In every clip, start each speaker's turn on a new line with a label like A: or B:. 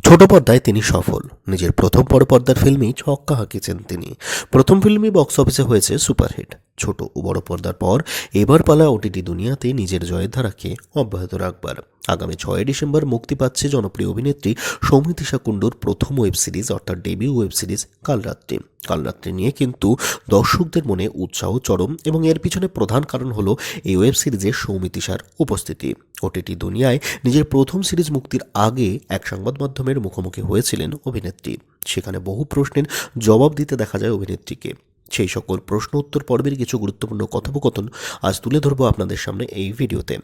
A: ছোট পর্দায় তিনি সফল। নিজের প্রথম বড় পর্দার ফিল্মেই ছক্কা হাঁকিয়েছেন তিনি। প্রথম ফিল্মই বক্স অফিসে হয়েছে সুপারহিট। ছোট ও বড় পর্দার পর এবার পালা ওটিটি দুনিয়াতে নিজের জয়ের ধারাকে অব্যাহত রাখবার। আগামী ছয় ডিসেম্বর মুক্তি পাচ্ছে জনপ্রিয় অভিনেত্রী সৌমিতিশা কুণ্ডুর প্রথম ওয়েব সিরিজ, অর্থাৎ debut web series, Kalratri. Kalratri নিয়ে কিন্তু দর্শকদের মনে উৎসাহ, চরম এবং এর পিছনে প্রধান কারণ হলো এই ওয়েব সিরিজে সৌমিতিশার উপস্থিতি। ওটিটি দুনিয়ায় নিজের প্রথম সিরিজ মুক্তির আগে এক সংবাদ মাধ্যমের মুখোমুখি হয়েছিলেন অভিনেত্রী। সেখানে বহু প্রশ্নের জবাব দিতে দেখা যায় অভিনেত্রীকে। সেই সকল প্রশ্ন উত্তর পর্বের কিছু গুরুত্বপূর্ণ কথোপকথন আজ তুলে ধরবো আপনাদের সামনে এই ভিডিওতে।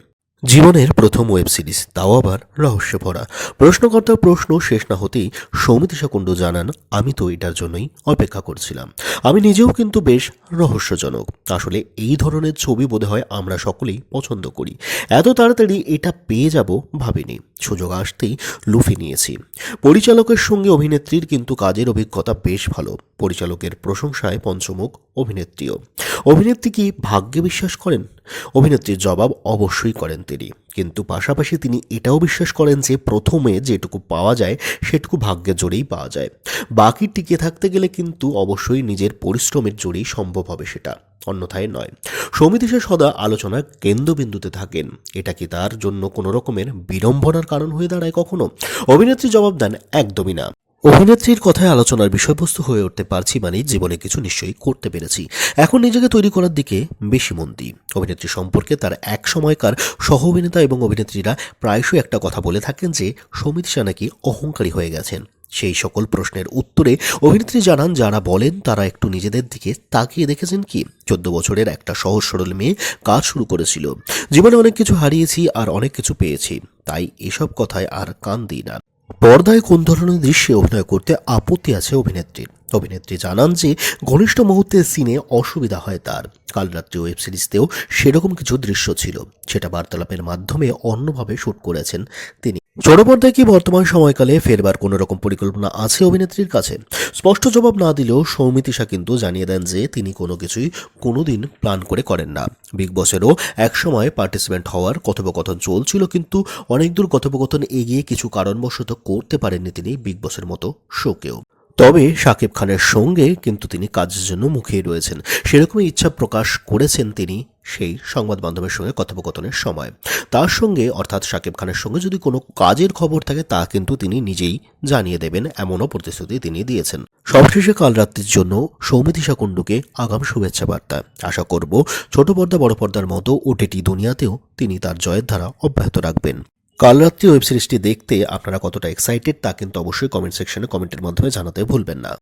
A: জীবনের প্রথম ওয়েব সিরিজ, তাও আবার রহস্য ভরা। প্রশ্নকর্তার প্রশ্ন শেষ না হতেই সৌমিতিশা কুণ্ডু জানান, আমি তো এটার জন্যই অপেক্ষা করছিলাম। আমি নিজেও কিন্তু বেশ রহস্যজনক। আসলে এই ধরনের ছবি বোধ হয় আমরা সকলেই পছন্দ করি। এত তাড়াতাড়ি এটা পেয়ে যাব ভাবিনি। সুযোগ আসতেই লুফে নিয়েছি। পরিচালকের সঙ্গে অভিনেত্রীর কিন্তু কাজের অভিজ্ঞতা বেশ ভালো। পরিচালকের প্রশংসায় পঞ্চমুখ অভিনেত্রীও। অভিনেত্রী কি ভাগ্যে বিশ্বাস করেন? অভিনেত্রীর জবাব অবশ্যই করেন তিনি। কিন্তু পাশাপাশি তিনি এটাও বিশ্বাস করেন যে প্রথমে যেটুকু পাওয়া যায়, সেটুকু ভাগ্যের জোরেই পাওয়া যায়। বাকি টিকে থাকতে গেলে কিন্তু অবশ্যই নিজের পরিশ্রমের জোরেই সম্ভব হবে সেটা। অন্যথায় নয়। সমিতিশা সদা আলোচনার কেন্দ্রবিন্দুতে থাকেন। এটা কি তার জন্য কোনো রকমের বিড়ম্বনার কারণ হয়ে দাঁড়ায় কখনো? অভিনেত্রী জবাব দেন, একদমই না। অভিনেত্রীর কথায় আলোচনার বিষয়বস্তু হয়ে উঠতে পারছি মানে জীবনে কিছু নিশ্চয়ই করতে পেরেছি। এখন নিজেকে তৈরি করার দিকে বেশি মন দিই। অভিনেত্রী সম্পর্কে তার এক সময়কার সহ অভিনেতা এবং অভিনেত্রীরা প্রায়শই একটা কথা বলে থাকেন যে, সমিত শাহ নাকি অহংকারী হয়ে গেছেন। সেই সকল প্রশ্নের উত্তরে অভিনেত্রী জানান, যারা বলেন তারা একটু নিজেদের দিকে তাকিয়ে দেখেছেন কি? চোদ্দ বছরের একটা সহজ সরল মেয়ে কাজ শুরু করেছিল। জীবনে অনেক কিছু হারিয়েছি আর অনেক কিছু পেয়েছি। তাই এসব কথায় আর কান দিই না। পর্দায় কোন ধরনের দৃশ্যে অভিনয় করতে আপত্তি আছে অভিনেত্রীর অভিনেত্রী জানান যে, ঘনিষ্ঠ মুহূর্তের সিনে অসুবিধা হয় তার। কাল রাত্রি ওয়েব সিরিজতেও সেরকম কিছু দৃশ্য ছিল। সেটা বার্তালাপের মাধ্যমে অন্যভাবে শ্যুট করেছেন তিনি। ছোট পর্দায় কি বর্তমান সময়কালে ফেরবার কোনো রকম পরিকল্পনা আছে অভিনেত্রীর কাছে? স্পষ্ট জবাব না দিলেও সৌমিতিশা কিন্তু জানিয়ে দেন যে তিনি কোনো কিছুই কোনোদিন প্ল্যান করে করেন না। বিগ বসেরও একসময় পার্টিসিপেন্ট হওয়ার কথোপকথন চলছিল কিন্তু অনেক দূর কথোপকথন এগিয়ে কিছু কারণবশত করতে পারেননি তিনি বিগ বসের মতো শোকেও। তবে শাকিব খানের সঙ্গে কিন্তু তিনি কাজের জন্য মুখিয়ে রয়েছেন। সেরকমই ইচ্ছা প্রকাশ করেছেন তিনি সেই সংবাদ মাধ্যমের সঙ্গে কথোপকথনের সময়। তার সঙ্গে, অর্থাৎ শাকিব খানের সঙ্গে যদি কোনো কাজের খবর থাকে, তা কিন্তু তিনি নিজেই জানিয়ে দেবেন, এমনও প্রতিশ্রুতি তিনি দিয়েছেন। সবশেষে কাল রাত্রির জন্য সৌমিতিশা কুণ্ডুকে আগাম শুভেচ্ছা বার্তা। আশা করব, ছোট পর্দা, বড় পর্দার মতো ওটিটি দুনিয়াতেও তিনি তার জয়ের ধারা অব্যাহত রাখবেন। কাল রাত্রি ওয়েব সিরিজটি দেখতে আপনারা কতটা এক্সাইটেড তা কিন্তু অবশ্যই কমেন্ট সেকশনে কমেন্টের মাধ্যমে জানাতে ভুলবেন না।